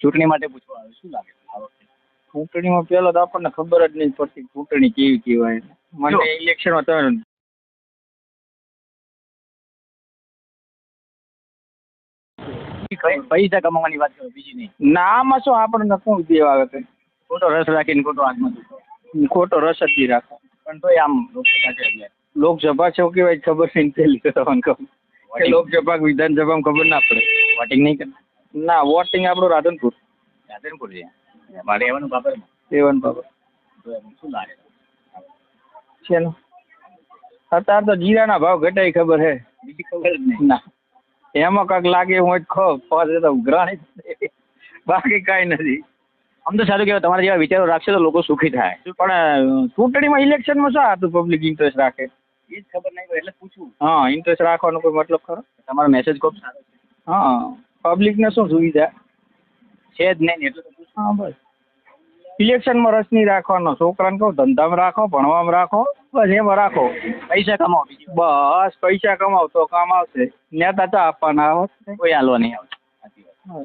ચૂંટણી માટે પૂછવા આવ્યો શું લાગે આ વખતે? ચૂંટણીમાં પહેલા તો આપણને ખબર જ નહીં પડતી ચૂંટણી કેવી કહેવાય. મને. ઇલેક્શનમાં તમે પૈસા કમાવાની વાત કરો બીજી નહીં. ના આમાં શું આપણને શું દેવા આવે કંઈ ખોટો રસ રાખીને ખોટો હાથમાં ખોટો રસ જ નહીં રાખો. પણ તોય આમ લોકસભા છે કેવાય ખબર નહીં પેલી તો તમને કહું. લોકસભા વિધાનસભામાં ખબર ના પડે. વોટિંગ નહીં કરતા. ના વોટિંગ આપણું રાધનપુર. રાધનપુર છે? મારે રહેવાનું બાબરમાં? દેવન બાબા શું લાગે? છે ને? અત્યારે તો જીરાના ભાવ ઘટાઈ ખબર હે. બીજી ખબર જ નહીં. ના. એમાં કાંઈક લાગે હું ખો પાસે તો ગ્રહણી બાકી કાંઈ નથી. આમ તો સારું કહેવાય તમારા જેવા વિચારો રાખશે તો લોકો સુખી થાય. પણ ચૂંટણીમાં ઇલેક્શનમાં શું હતું પબ્લિક ઇન્ટરેસ્ટ રાખે? એ જ ખબર નહીં એટલે પૂછવું. હા ઇન્ટરેસ્ટ રાખવાનો કોઈ મતલબ ખરો? તમારો મેસેજ ખૂબ સારો છે. હા. પબ્લિકને શું સુવિધા? છે જ નહીં એટલે હા બસ ઇલેક્શનમાં રસ નહીં રાખવાનો. છોકરાને કહું, ધંધામાં રાખો, ભણવામાં રાખો, બસ એમાં રાખો. પૈસા કમાવો બસ, પૈસા કમાવ તો કામ આવશે. નેતા ચા આપવાના આવો. કોઈ હાલવા નહીં આવે હા.